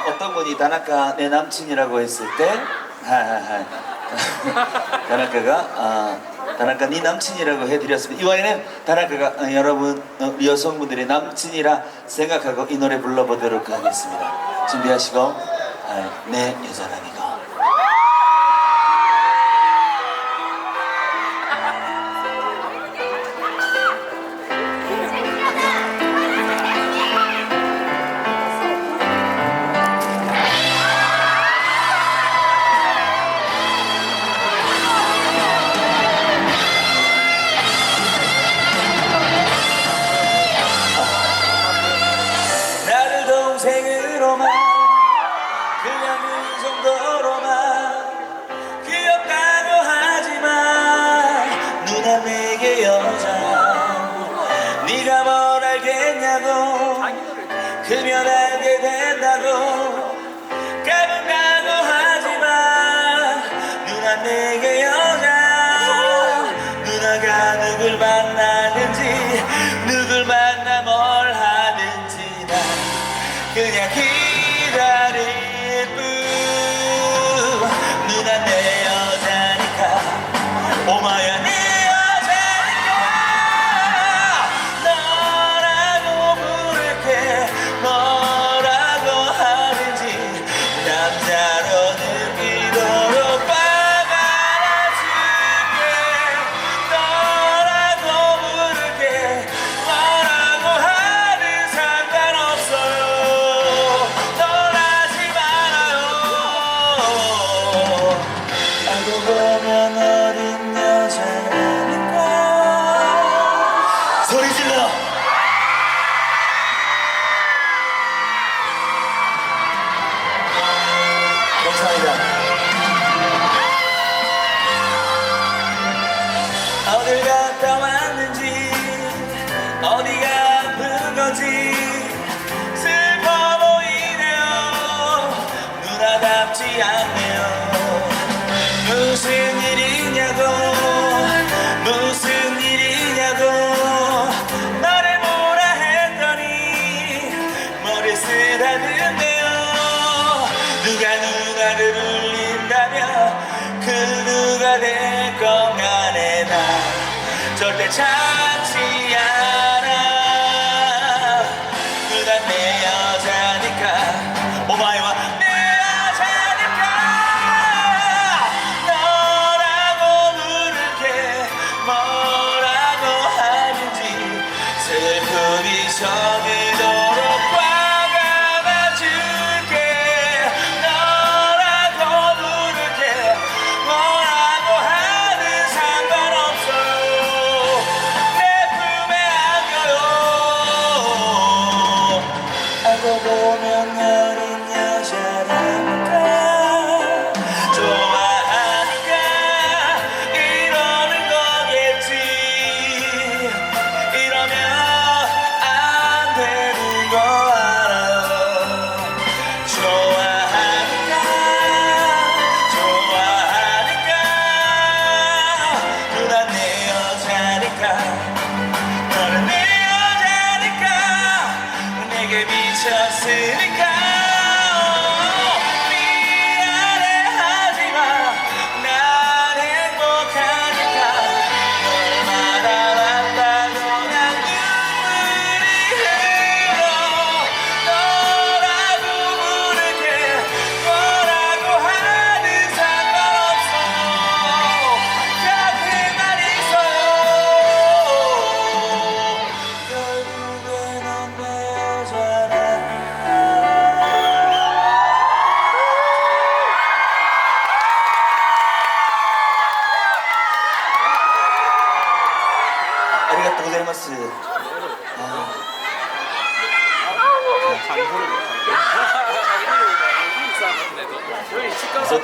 아, 어떤 분이 다나카 내 남친이라고 했을 때 다나카가 아, 다나카 네 남친이라고 해드렸습니다. 이번에는 다나카가 어, 여러분 어, 여성분들의 남친이라 생각하고 이 노래 불러보도록 하겠습니다. 준비하시고 아, 내 여자라니가 크면 알게 된다고 까분다고 하지만 누나 내게 어딜 갔다 왔는지 어디가 아픈 건지 슬퍼 보이네요. 누나답지 않네요. 무슨 일이냐고 무슨 일이냐고. 너를 뭐라 했더니 머리 쓰다듬네요. 누가 누나를 울린다면 그 누가 나 절대 참 내게 미쳤으니까 고자이마스 장소를 못 저희 집 가서